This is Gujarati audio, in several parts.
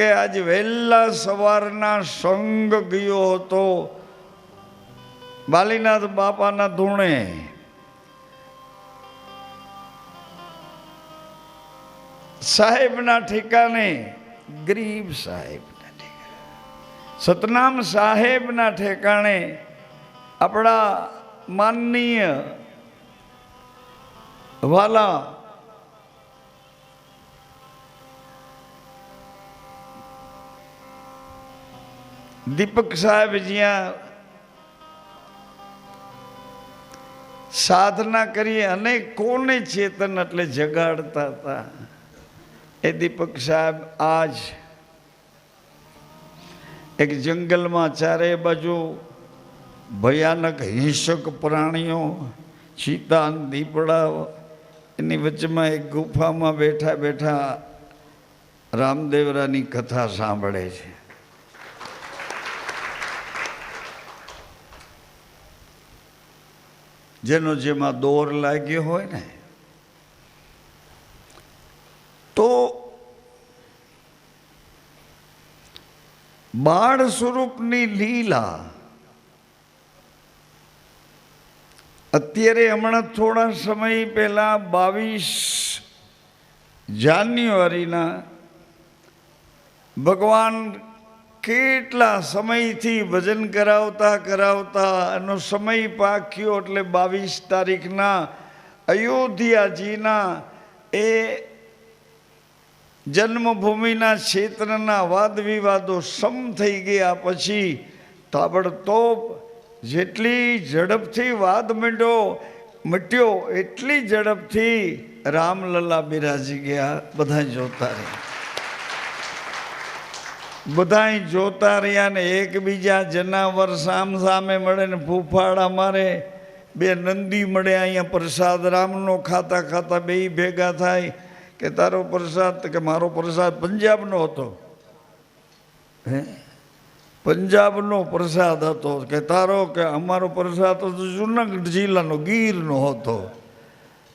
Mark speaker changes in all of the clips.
Speaker 1: કે આજ વહેલા સવારના સંગ ગયો હતો. બાલીનાથ બાપાના ધૂણે. સાહેબના ઠેકાણે, ગરીબ સાહેબના ઠેકાણે. સતનામ સાહેબના ઠેકાણે આપણા માનનીય વાલા દીપક સાહેબ જ્યાં સાધના કરીએ, અને કોને ચેતન એટલે જગાડતા હતા? એ દીપક સાહેબ આજ એક જંગલમાં ચારે બાજુ ભયાનક હિંસક પ્રાણીઓ ચિતા દીપડા એની વચ્ચેમાં એક ગુફામાં બેઠા બેઠા રામદેવરાની કથા સાંભળે છે. જેનો જેમાં દોર લાગ્યો હોય ને, તો બાળ સ્વરૂપની લીલા અત્યારે હમણાં થોડા સમય પહેલા બાવીસ જાન્યુઆરીના ભગવાન કેટલા સમયથી ભજન કરાવતા કરાવતા એનો સમય પાક્યો એટલે બાવીસ તારીખના અયોધ્યાજીના એ જન્મભૂમિના ક્ષેત્રના વાદ વિવાદો સમ થઈ ગયા પછી તાબડતોબ જેટલી ઝડપથી વાદ મીંડો મટ્યો, એટલી ઝડપથી રામલલા બિરાજી ગયા બધા જોતા રહ્યા. બધાય જોતા રહ્યા ને એકબીજા જનાવર સામ સામે મળે ને ફૂફાડા મારે. બે નંદી મળે અહીંયા પ્રસાદ રામનો ખાતા ખાતા બે ભેગા થાય કે તારો પ્રસાદ કે મારો પ્રસાદ પંજાબનો હતો. હે? પંજાબનો પ્રસાદ હતો કે તારો કે અમારો પ્રસાદ હતો જુનાગઢ જિલ્લાનો, ગીરનો હતો.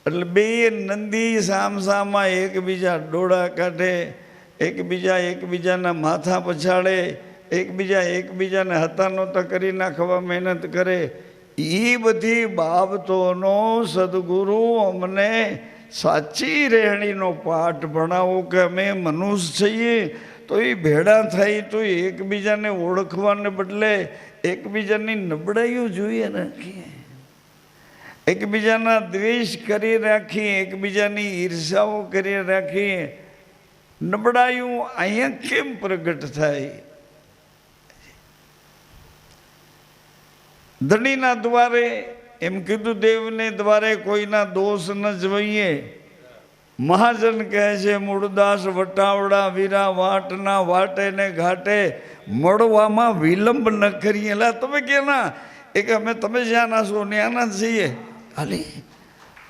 Speaker 1: એટલે બે નંદી સામસામાં એકબીજા ડોળા કાઢે. એકબીજા એકબીજાના માથા પછાડે, એકબીજા એકબીજાને હતા નહોતા કરી નાખવા મહેનત કરે. એ બધી બાબતોનો સદગુરુ અમને સાચી રહેણીનો પાઠ ભણાવો કે અમે મનુષ્ય છીએ. તો એ ભેડા થઈ તો એકબીજાને ઓળખવાને બદલે એકબીજાની નબળાઈઓ જોઈએ રાખીએ એકબીજાના દ્વેષ કરી રાખીએ, એકબીજાની ઈર્ષાઓ કરી રાખીએ. નબળાઈઓ અહીંયા કેમ પ્રગટ થાય? ધણીના દ્વારે એમ કીધું, દેવને દ્વારે કોઈના દોષ ન જોઈએ. મહાજન કહે છે, મૂળદાસ વટાવડા વીરા વાટના વાટે ને ઘાટે મળવામાં વિલંબ ન કરીએ. એલા તમે કેના? એ કે, અમે, તમે જ્યાંના છો, ન્યાના છીએ. હાલી?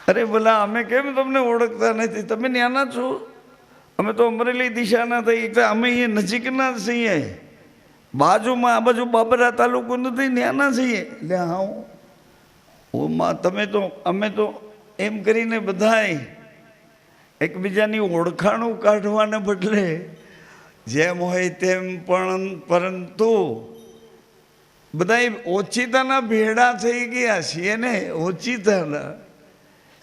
Speaker 1: અરે, ભલા, અમે કેમ તમને ઓળખતા નથી? તમે ન્યાના છો? અમે તો અમરેલી દિશાના થઈ, એટલે અમે અહીંયા નજીકના છીએ. બાજુમાં, આ બાજુ બાબરા તાલુકો નથી, ત્યાંના છીએ. એટલે હા ઓમાં તમે તો, અમે તો એમ કરીને બધાય એકબીજાની ઓળખાણું કાઢવાને બદલે જેમ હોય તેમ પણ, પરંતુ બધાય ઓચિતાના ભેડા થઈ ગયા છીએ ને, ઓચિતાના.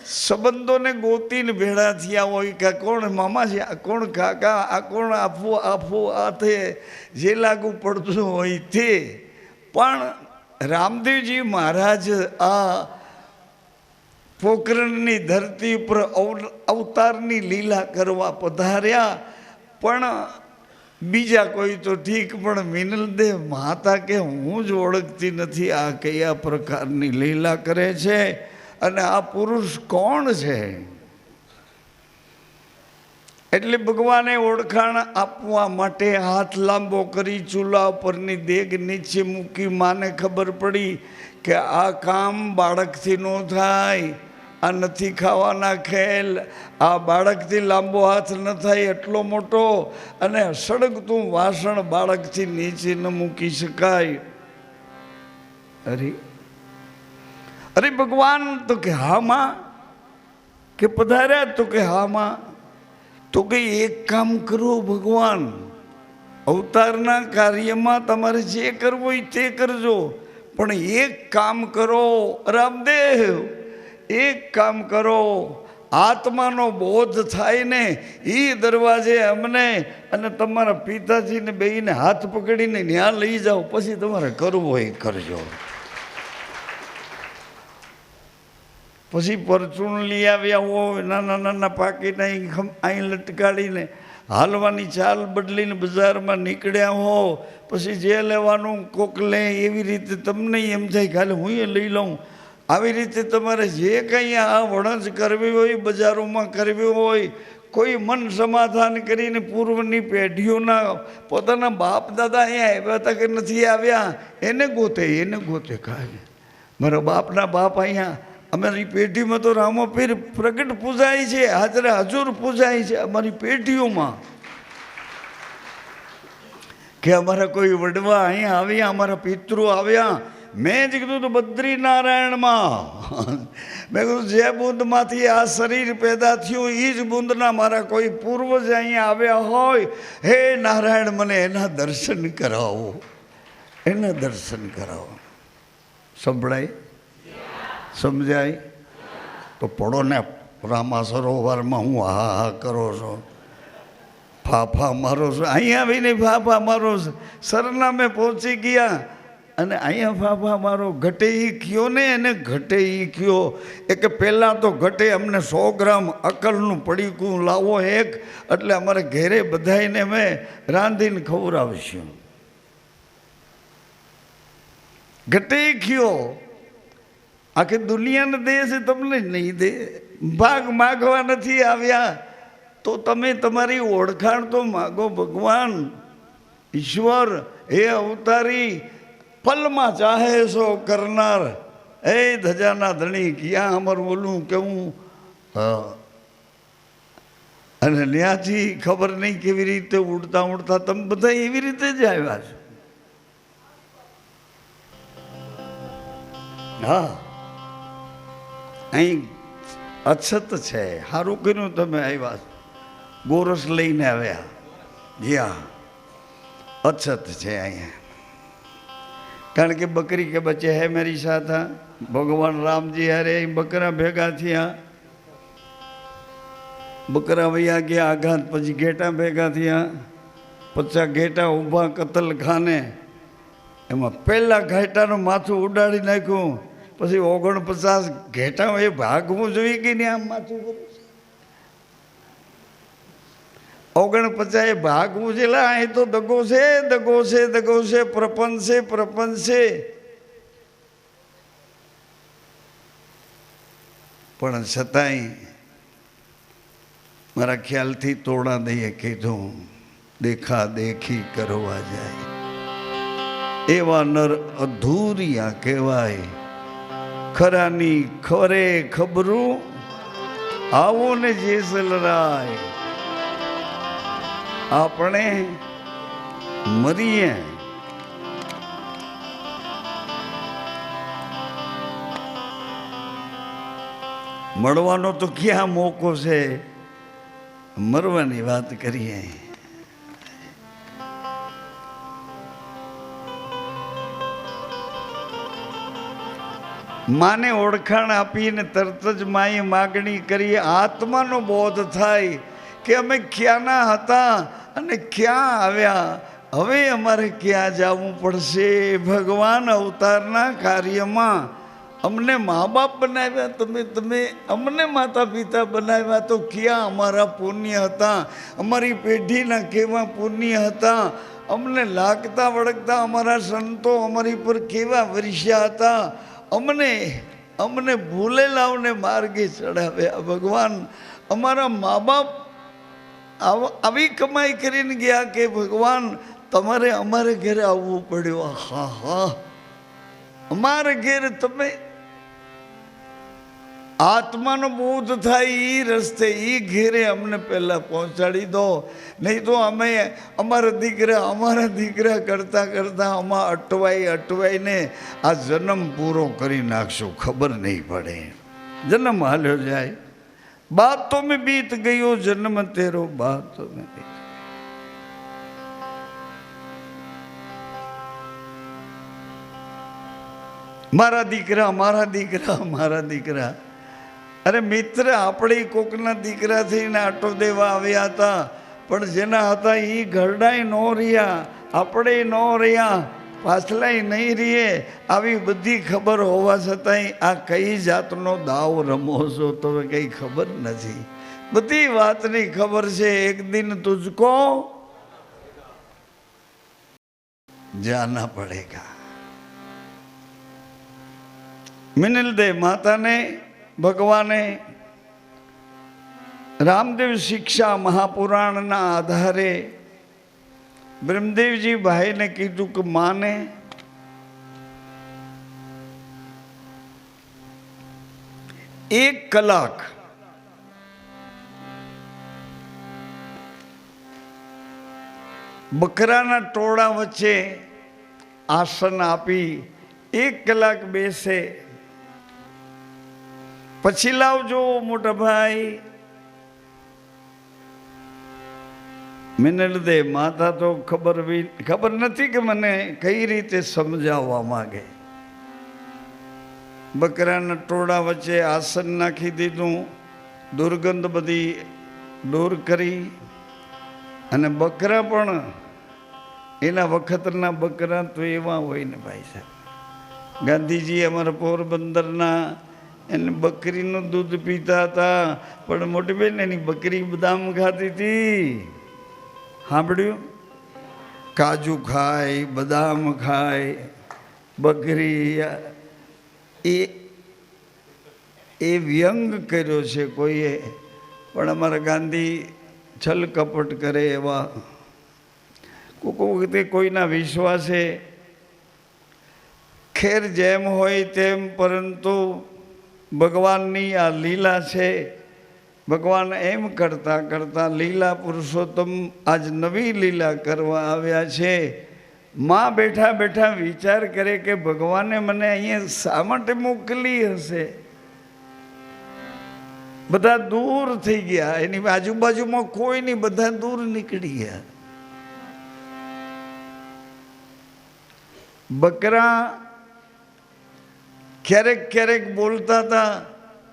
Speaker 1: સંબંધોને ગોતીને ભેળા થયા હોય કે કોણ મામા છે, આ કોણ કાકા, આ કોણ આફો આપવું આ તે જે લાગુ પડતું હોય તે. પણ રામદેવજી મહારાજ આ પોખરણની ધરતી ઉપર અવતારની લીલા કરવા પધાર્યા. પણ બીજા કોઈ તો ઠીક, પણ મિનલદેવ માતા કે હું જ ઓળખતી નથી આ કયા પ્રકારની લીલા કરે છે. અને આ પુરુષ કોણ છે? એટલે ભગવાને ઓળખાણ આપવા માટે હાથ લાંબો કરી ચૂલા ઉપરની દેગ નીચે મૂકી માને ખબર પડી કે આ કામ બાળકથી ન થાય, આ નથી ખાવાના ખેલ, આ બાળકથી લાંબો હાથ ન થાય એટલો મોટો અને સળગતું વાસણ બાળકથી નીચે ન મૂકી શકાય. અરે અરે ભગવાન, તો કે હા માં. કે પધાર્યા, તો કે હા માં. તો કે એક કામ કરો ભગવાન, અવતારના કાર્યમાં તમારે જે કરવું હોય તે કરજો. પણ એક કામ કરો, રામદેવ, એક કામ કરો. આત્માનો બોધ થાય ને એ દરવાજે અમને અને તમારા પિતાજીને બેને હાથ પકડીને ત્યાં લઈ જાઓ, પછી તમારે કરવું એ કરજો. પછી પરચૂણ લઈ આવ્યા હોય, નાના નાના પાકીટ અહીં અહીં લટકાડીને હાલવાની ચાલ બદલીને બજારમાં નીકળ્યા હો, પછી જે લેવાનું કોક લે એવી રીતે તમને એમ થાય ખાલી હું એ લઈ લઉં. આવી રીતે તમારે જે કંઈ આ વણજ કરવી હોય, બજારોમાં કરવી હોય, કોઈ મન સમાધાન કરીને પૂર્વની પેઢીઓના પોતાના બાપ દાદા અહીંયા આવ્યા હતા કે નથી આવ્યા, એને ગોતે એને ગોતે કાંઈ. મારા બાપના બાપ અહીંયા અમારી પેઢીમાં તો રામોપીર પ્રગટ પૂજાય છે, હાજરે હજુર પૂજાય છે અમારી પેઢીઓમાં. કે અમારા કોઈ વડવા અહીંયા આવ્યા, અમારા પિતૃ આવ્યા, મેં જ કીધું તો બદ્રીનારાયણમાં. મેં કીધું, જે બુંદમાંથી આ શરીર પેદા થયું એ જ બુંદના મારા કોઈ પૂર્વજ અહીંયા આવ્યા હોય. હે નારાયણ, મને એના દર્શન કરાવો. એના દર્શન કરાવો. સંભળાય? સમજાય? તો પડો ને રામા સરોવરમાં હું હા હા કરો છો. ફાફા મારો છો. અહીંયા આવીને ફાફા મારો છો. સરનામે પહોંચી ગયા અને અહીંયા ફાફા મારો ઘટે ઈ કયો ને એને ઘટે ઈ કયો? એ કે પહેલાં તો ઘટે અમને સો ગ્રામ અકલનું પડીકું લાવો એક, એટલે અમારે ઘેરે બધાઈને મેં રાંધીને ખવડાવશું. ઘટે કયો? આખી દુનિયાને દે છે તમને નહીં દે. ભાગ માગવા નથી આવ્યા. તો તમે તમારી ઓળખાણ તો માગો ભગવાન. ઈશ્વર, હે અવતારી, પલમાં ચાહે છો કરનાર. એ ધજાના ધણી, ક્યાં અમારું બોલું કેવું? અને ત્યાંથી ખબર નહીં કેવી રીતે ઉડતા ઉડતા તમે બધા એવી રીતે જ આવ્યા છો. હા. અહીં અછત છે. સારું કર્યું તમે આવ્યા. ગોરસ લઈને આવ્યા. યા અછત છે અહીંયા. કારણ કે બકરી કે બચ્ચે હે મેરી સાથ? ભગવાન રામજી હારે બકરા ભેગા થયા. બકરા વૈયા ગયા, આઘાત પછી ઘેટા ભેગા થયા. પછી ઘેટા ઊભા કતલ ખાને એમાં પહેલાં ઘેટાનું માથું ઉડાડી નાખ્યું. પછી ઓગણપચાસ ઘેટા એ ભાગવું જોઈએ કે નહીં આમ માથું કરું ઓગણપચાસ એ ભાગવું છે, એટલે અહીં તો દગો છે દગો છે દગો છે, પ્રપંચ છે પ્રપંચ છે. પણ છતાંય મારા ખ્યાલથી તોડા દઈએ કીધું દેખા દેખી કરવા જાય. એવા નર અધૂરિયા કહેવાય. ખરાની ખરે ખબરું? આવો ને જેસલરાય આપણે મરીએ. મળવાનો તો ક્યાં મોકો છે? મરવાની વાત કરીએ. માને ઓળખાણ આપીને તરત જ માએ માગણી કરી, આત્માનો બોધ થાય કે અમે ક્યાંના હતા અને ક્યાં આવ્યા? હવે અમારે ક્યાં જવું પડશે? ભગવાન અવતારના કાર્યમાં અમને મા બાપ બનાવ્યા, તમે તમે અમને માતા પિતા બનાવ્યા, તો ક્યાં અમારા પુણ્ય હતા? અમારી પેઢીના કેવા પુણ્ય હતા? અમને લાગતા વળગતા અમારા સંતો અમારી પર કેવા વર્ષ્યા હતા? અમને અમને ભૂલેલાઓને માર્ગે ચડાવ્યા. ભગવાન, અમારા મા બાપ આવ- કમાઈ કરીને ગયા કે, ભગવાન, તમારે અમારે ઘરે આવવું પડ્યું. હા હા. અમારે ઘેર તમે આત્માનો બોધ થાય એ રસ્તે એ ઘેરે અમને પહેલાં પહોંચાડી દો. નહીં તો અમે અમારા દીકરા અમારા દીકરા કરતાં કરતાં આમાં અટવાઈ, અટવાઈને આ જન્મ પૂરો કરી નાખશું, ખબર નહીં પડે. જન્મ હાલ્યો જાય. બાપ તો મેં બીત ગયો, જન્મ તેરો બાપ તો મેં બીત મારા દીકરા મારા દીકરા મારા દીકરા. અરે મિત્ર, આપણે કોકના દીકરા થઈને આટો દેવા આવ્યા હતા, પણ જેના હતા એ ઘરડાય ન રહ્યા, આપણે ન રહ્યા, પાછલાય નહીં રહીએ. આવી બધી ખબર હોવા છતાંય આ કઈ જાતનો દાવ રમો છો તો કંઈ ખબર નથી. બધી વાતની ખબર છે, એક દિન તુજકો જાના પડેગા. મિનલદેવ માતાને ભગવાને રામદેવ શિક્ષા મહાપુરાણના આધારે બ્રહ્મદેવજી ભાઈને કીધું કે માને એક કલાક બકરાના ટોળા વચ્ચે આસન આપી એક કલાક બેસે પછી લાવજો, મોટા ભાઈ. મિનલદે માતા તો ખબર ખબર નથી કે મને કઈ રીતે સમજાવવા માંગે. બકરાના ટોળા વચ્ચે આસન નાખી દીધું, દુર્ગંધ બધી દૂર કરી. અને બકરા પણ એના વખતના બકરા તો એવા હોય ને ભાઈ સાહેબ. ગાંધીજી અમારા પોરબંદરના એને બકરીનું દૂધ પીતા હતા. પણ મોટી બેન એની બકરી બદામ ખાતી હતી સાંભળ્યું? કાજુ ખાય, બદામ ખાય, બકરી, એ એ વ્યંગ કર્યો છે કોઈએ. પણ અમારા ગાંધી છલ કપટ કરે એવા. કોક વખતે કોઈના વિશ્વાસે ખેર જેમ હોય તેમ, પરંતુ ભગવાનની આ લીલા છે. ભગવાન એમ કરતા કરતા લીલા પુરુષોત્તમ આજ નવી લીલા કરવા આવ્યા છે. માં બેઠા બેઠા વિચાર કરે કે ભગવાને મને અહીંયા શા માટે મોકલી હશે? બધા દૂર થઈ ગયા. એની આજુબાજુમાં કોઈ નહીં, બધા દૂર નીકળી ગયા. બકરા ક્યારેક ક્યારેક બોલતા હતા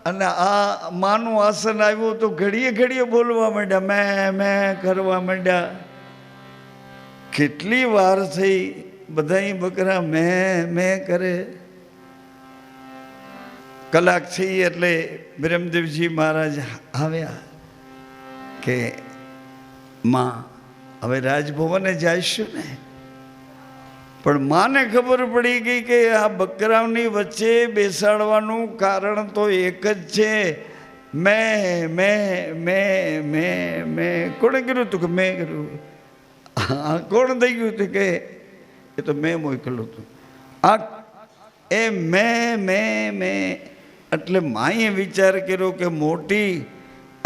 Speaker 1: અને આ માનું આસન આવ્યું તો ઘડીએ ઘડીએ બોલવા માંડ્યા, મેં મેં કરવા માંડ્યા. કેટલી વાર થઈ બધા બકરા મેં મેં કરે. કલાક થઈ એટલે બ્રહ્મદેવજી મહારાજ આવ્યા કે, માં, હવે રાજભવને જઈશું ને? પણ માને ખબર પડી ગઈ કે આ બકરાઓની વચ્ચે બેસાડવાનું કારણ તો એક જ છે. મેં મેં મેં મેં મેં. કોણે કર્યું હતું કે મેં કર્યું? આ કોણ થઈ ગયું હતું કે? એ તો મેં મોકલું હતું. આ એ મેં મેં મેં. એટલે માએ વિચાર કર્યો કે મોટી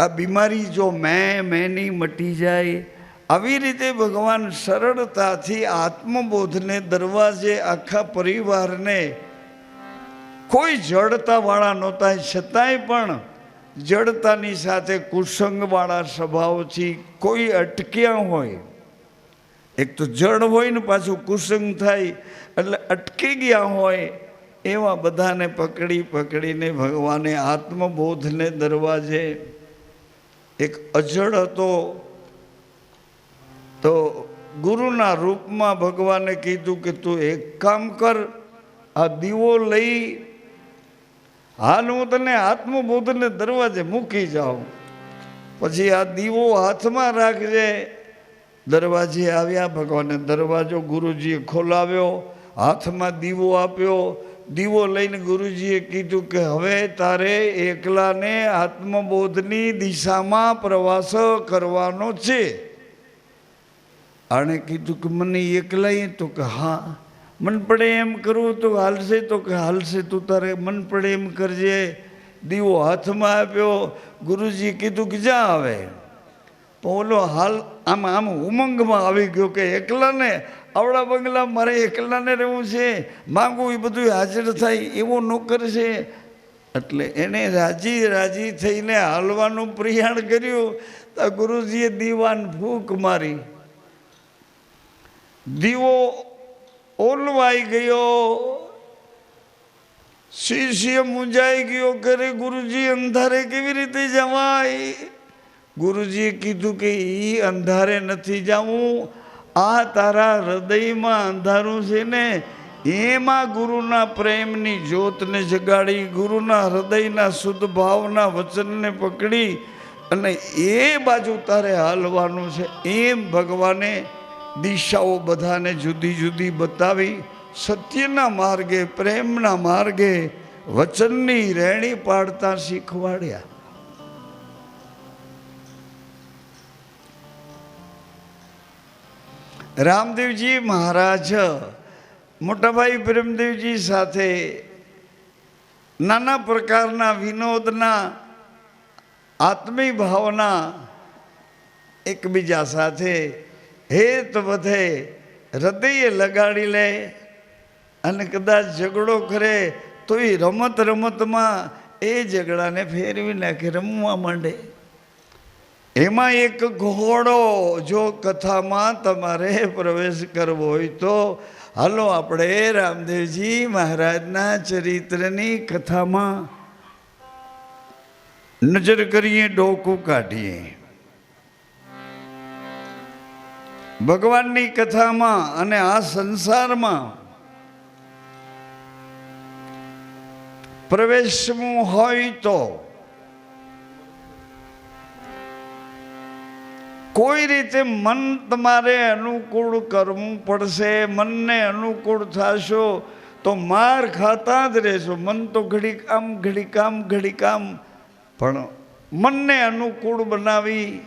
Speaker 1: આ બીમારી જો મેં, મેંની મટી જાય આવી રીતે ભગવાન સરળતાથી આત્મબોધને દરવાજે આખા પરિવારને કોઈ જડતાવાળા નહોતા, છતાંય પણ જડતાની સાથે કુસંગવાળા સ્વભાવથી કોઈ અટક્યા હોય. એક તો જડ હોય ને પાછું કુસંગ થાય, એટલે અટકી ગયા હોય, એવા બધાને પકડી પકડીને ભગવાને આત્મબોધને દરવાજે એક અજડ હતો તો ગુરુના રૂપમાં ભગવાને કીધું કે તું એક કામ કર, આ દીવો લઈ, હાલ હું તને આત્મબોધને દરવાજે મૂકી જાઉં. પછી આ દીવો હાથમાં રાખજે. દરવાજે આવ્યા, ભગવાને દરવાજો ગુરુજીએ ખોલાવ્યો, હાથમાં દીવો આપ્યો. દીવો લઈને ગુરુજીએ કીધું કે હવે તારે એકલાને આત્મબોધની દિશામાં પ્રવાસ કરવાનો છે. આણે કીધું કે મને એકલાય તો કે હા. મન પડે એમ કરવું તો હાલશે તો કે હાલશે તું તારે મન પડે એમ કરજે. દીવો હાથમાં આપ્યો. ગુરુજી કીધું કે જા આવે તો ઓલો હાલ આમ આમ ઉમંગમાં આવી ગયો કે એકલાને આવડા બંગલા મારે એકલાને રહેવું છે. માગું એ બધું હાજર થાય એવો નોકર છે એટલે એણે રાજી રાજી થઈને હાલવાનું પ્રયાણ કર્યું. તો ગુરુજીએ દીવાન ફૂંક મારી. દીવો ઓલવાઈ ગયો. શિષ્ય મૂંઝાઈ ગયો કરે ગુરુજી અંધારે કેવી રીતે જવાય? ગુરુજીએ કીધું કે એ અંધારે નથી જવું. આ તારા હૃદયમાં અંધારું છે ને? એમાં ગુરુના પ્રેમની જ્યોતને જગાડી, ગુરુના હૃદયના શુદ્ધ ભાવના વચનને પકડી અને એ બાજુ તારે હાલવાનું છે. એમ ભગવાને દિશાઓ બધાને જુદી જુદી બતાવી સત્યના માર્ગે, પ્રેમના માર્ગે, વચનની રહેણી પાડતા શીખવાડ્યા. રામદેવજી મહારાજ, મોટાભાઈ પ્રેમદેવજી સાથે નાના પ્રકારના વિનોદના આત્મી ભાવના એકબીજા સાથે હેત વધે, હૃદયે લગાડી લે. અને કદાચ ઝઘડો કરે તો એ રમત રમતમાં એ ઝઘડાને ફેરવી નાખે, રમવા માંડે. એમાં એક ઘોડો જો કથામાં તમારે પ્રવેશ કરવો હોય તો, હાલો આપણે રામદેવજી મહારાજના ચરિત્રની કથામાં નજર કરીએ, ડોકું કાઢીએ. ભગવાનની કથામાં અને આ સંસારમાં પ્રવેશવું હોય તો કોઈ રીતે મન તમારે અનુકૂળ કરવું પડશે, મનને અનુકૂળ થશો તો માર ખાતા જ રહેશો. મન તો ઘડીક આમ ઘડીક આમ ઘડીક આમ. પણ મનને અનુકૂળ બનાવી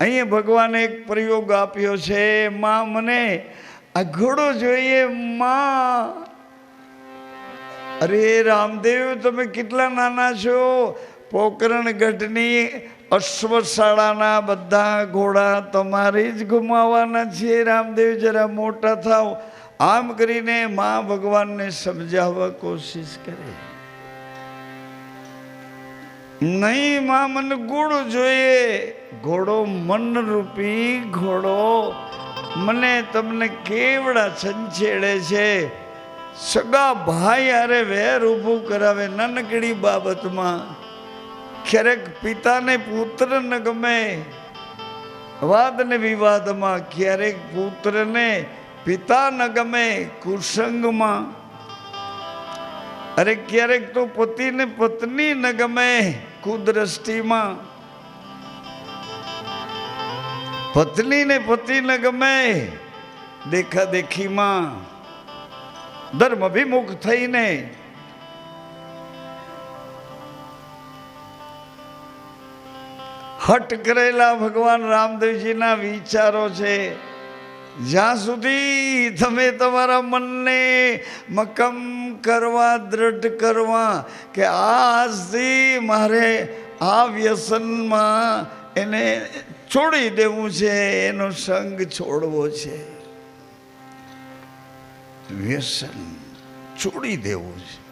Speaker 1: અહીંયા ભગવાને એક પ્રયોગ આપ્યો છે, માં, મને આ ઘોડો જોઈએ, માં. અરે રામદેવ, તમે કેટલા નાના છો? પોકરણ ગઢની અશ્વશાળાના બધા ઘોડા તમારે જ ગુમાવવાના છે રામદેવ, જરા મોટા થાવ આમ કરીને મા ભગવાનને સમજાવવા કોશિશ કરે. નહીં માં મને ગુણ જોઈએ. ઘોડો મનરૂપી ઘોડો. મને તમને કેવડા છંછેડે છે. સગા ભાઈ અરે વેર ઊભું કરાવે નાનકડી બાબતમાં. ક્યારેક પિતાને પુત્ર ન ગમે. વાદ ને વિવાદમાં ક્યારેક પુત્રને પિતા ન ગમે કુસંગમાં. અરે ક્યારેક તો પતિને પત્ની ન ગમે. કુદ્રષ્ટિમાં. પત્નીને પતિ ન ગમે દેખા દેખીમાં ધર્મ અભિમુખ થઈને. હટ કરેલા ભગવાન રામદેવજીના વિચારો છે. જ્યાં સુધી તમે તમારા મનને મક્કમ કરવા, દ્રઢ કરવા કે આજથી મારે આ વ્યસનમાં એને છોડી દેવું છે, એનો સંગ છોડવો છે. વ્યસન છોડી દેવું છે.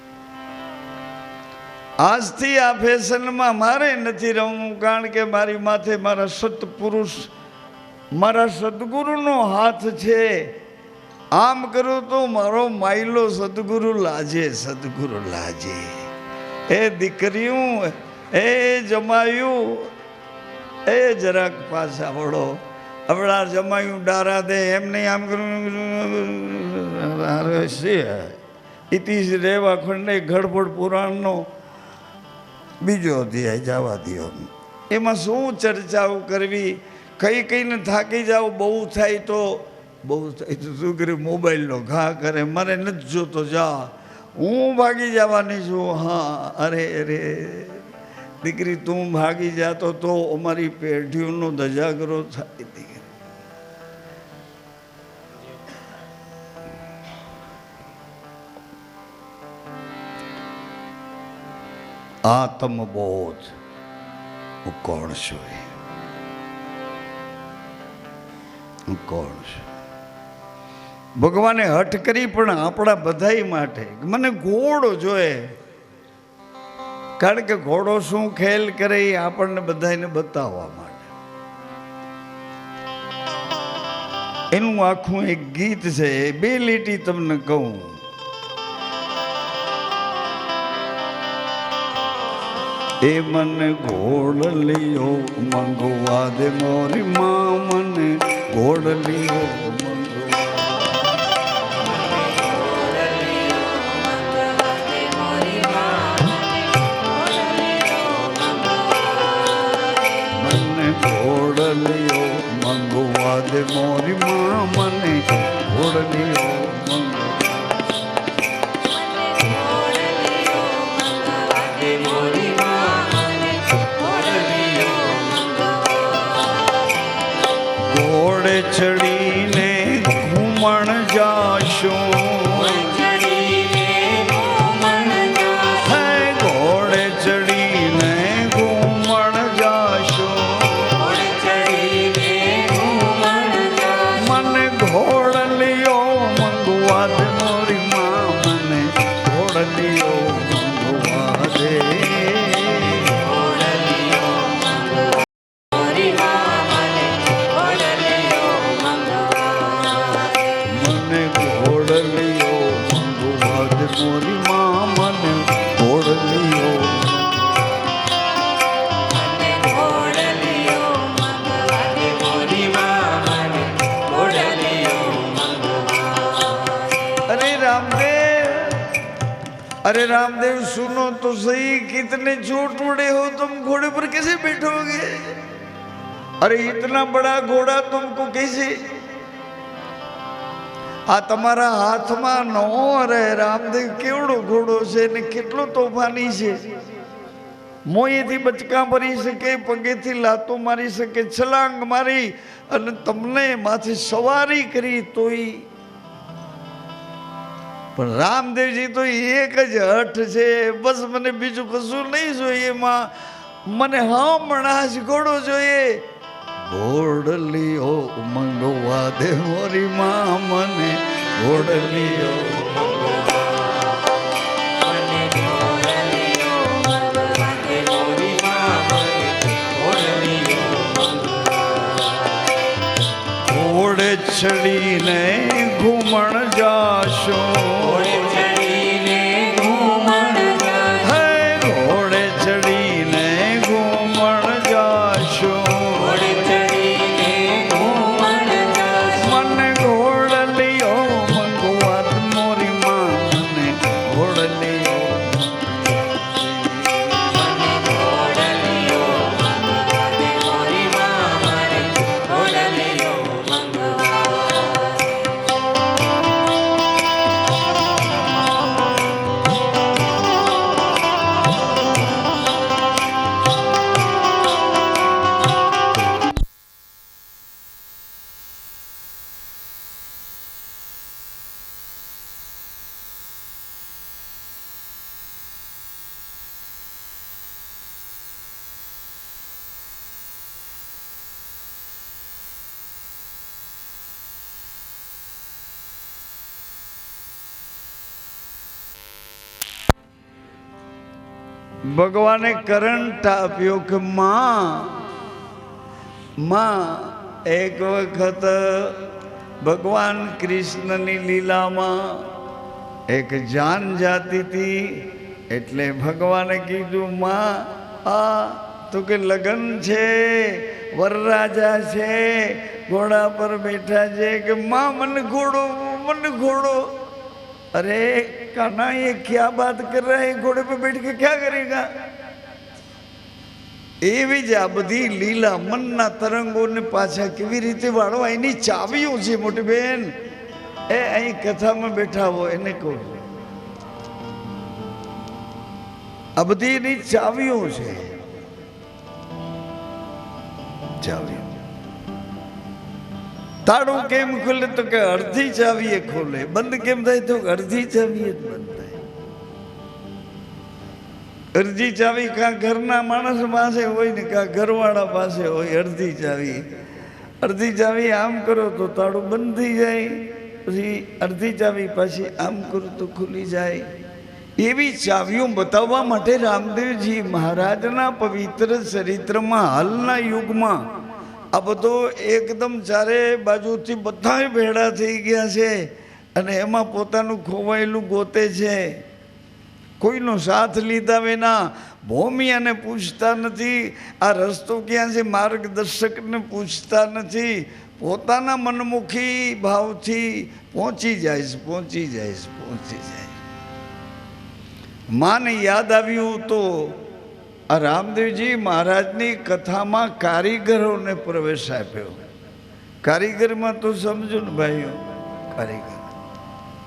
Speaker 1: આજથી આ ફેશનમાં મારે નથી રમવું, કારણ કે મારી માથે મારા સત્પુરુષ મારા સદગુરુનો હાથ છે. આમ કરું તો મારો માયલો સદગુરુ લાજે સદગુરુ લાજે. એ દીકરીયું એ જમાયું, એ જરાક પાછા વળો. હવડા જમાયું ડારા દે, એમ નહીં આમ કરું ઇતિશ રેવા ખંડે ગડબડ પુરાણનો બીજો અધ્યાય જવા દો એમાં શું ચર્ચાઓ કરવી? કઈ કઈને થાકી જાવ, બહુ થાય તો, બહુ થાય તો શું કરે મોબાઈલનો ઘા કરે, મારે નથી જોતો, જા. હું ભાગી જવાની છું, હા, અરે અરે. દીકરી, તું ભાગી જાતો તો અમારી પેઢીઓનો દજાગરો થાય, દીકરી. આત્મબોધ હું કોણ છું? એ કોણ છે? ભગવાને હઠ કરી પણ આપણા બધા માટે, મને ઘોડો જોઈએ. કારણ કે ઘોડો શું ખેલ કરે એ આપણને બધાને બતાવવા માટે. એનું આખું એક ગીત છે, બે લીટી તમને કહું. એ મને ઘોડ લ્યો, મંગવા દે મોરી મા મને મંગવા મને ઘોડલીઓ મંગવા દે મોરી માં મને ઘોડલીઓ इतना बड़ा घोड़ा तुमको कैसे આ તમારા હાથમાં નો અરે રામદેવ કેવડો ઘોડો છે ને કેટલો તોફાની છે મોંએથી બચકા ભરી શકે પગેથી લાતો મારી શકે છલાંગ મારી અને તમને માથે સવારી કરી તોય પણ રામદેવજી તો એક જ હઠ છે બસ મને બીજું કશું નહીં જોઈએ એમાં મને હમણાં જ ઘોડો જોઈએ ઘોડલીઓ મંગવા દે મોરી માં મને. ઘોડલીઓ ઘોડે ચડીને ઘૂમણ જાશો. ભગવાને કરંટ આપ્યો કે માં માં, એક વખત ભગવાન કૃષ્ણની લીલામાં એક જાન જાતી હતી, એટલે ભગવાને કીધું, માં, આ તો કે લગ્ન છે વરરાજા છે, ઘોડા પર બેઠા છે, કે માં, મને ઘોડો મને ઘોડો. अरे कान्हा ये क्या बात कर रहा है घोड़े पे बैठ के क्या करेगा એવી જ આ બધી લીલા મનના તરંગોને પાછા કેવી રીતે વાળવા એની ચાવીઓ છે મોટી બેન એ અહીં કથામાં બેઠા હો એને કહું આ બધી એની ચાવીઓ છે ચાવીઓ તાળું કેમ ખુલે તો કે અડધી ચાવીએ ખોલે. બંધ કેમ થાય તો અડધી ચાવીએ જ બંધ થાય. અડધી ચાવી કાં ઘરના માણસ પાસે હોય ને કાં ઘરવાળા પાસે હોય, અડધી ચાવી. અડધી ચાવી આમ કરો તો તાળું બંધ થઈ જાય, પછી અડધી ચાવી પાછી આમ કરો તો ખુલી જાય. એવી ચાવીઓ બતાવવા માટે રામદેવજી મહારાજના પવિત્ર ચરિત્રમાં હાલના યુગમાં આ બધો એકદમ ચારે બાજુથી બધા ભેડા થઈ ગયા છે અને એમાં પોતાનું ખોવાયેલું ગોતે છે. કોઈનો સાથ લીધા વિના ભૂમિયાને પૂછતા નથી, આ રસ્તો ક્યાં છે માર્ગદર્શકને પૂછતા નથી, પોતાના મનમુખી ભાવથી પહોંચી જાય પહોંચી જાય પહોંચી જાય માને યાદ આવ્યું તો આ રામદેવજી મહારાજની કથામાં કારીગરોને પ્રવેશ આપ્યો. કારીગરમાં તો સમજો ને ભાઈઓ, કારીગર.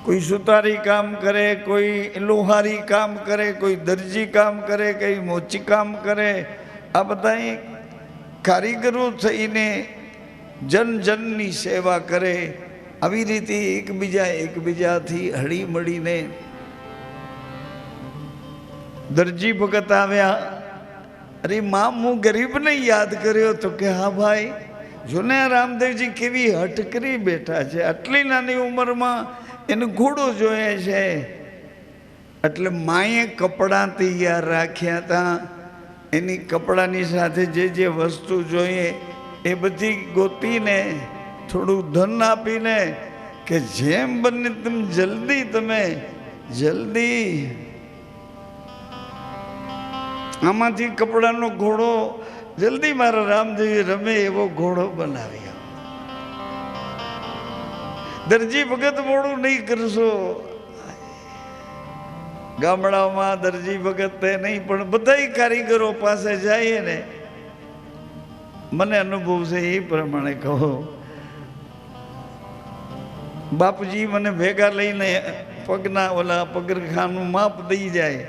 Speaker 1: કોઈ સુતારી કામ કરે, કોઈ લોહારી કામ કરે, કોઈ દરજી કામ કરે, કોઈ મોચી કામ કરે. આ બધા કારીગરો થઈને જન જનની સેવા કરે. આવી રીતે એકબીજા એકબીજાથી હળી મળીને દરજી ભગત આવ્યા. અરે માં, હું ગરીબને યાદ કર્યો તો કે હા ભાઈ, જોને રામદેવજી કેવી હટકરી બેઠા છે. આટલી નાની ઉંમરમાં એને ઘોડો જોઈએ છે. એટલે માએ કપડાં તૈયાર રાખ્યા હતા એની કપડાની સાથે જે જે વસ્તુ જોઈએ એ બધી ગોતીને, થોડું ધન આપીને કે જેમ બને તેમ જલ્દી તમે, જલ્દી આમાંથી કપડાનો ઘોડો જલ્દી મારા રામદેવી રમે એવો ઘોડો બનાવ્યો. દરજી ભગત મોડું નહીં કરશો. ગામડામાં દરજી ભગત તે નહીં, પણ બધા કારીગરો પાસે જઈએ ને. મને અનુભવ છે એ પ્રમાણે કહો. બાપજી મને ભેગા લઈને પગના ઓલા પગરખાનું માપ દઈ જાય.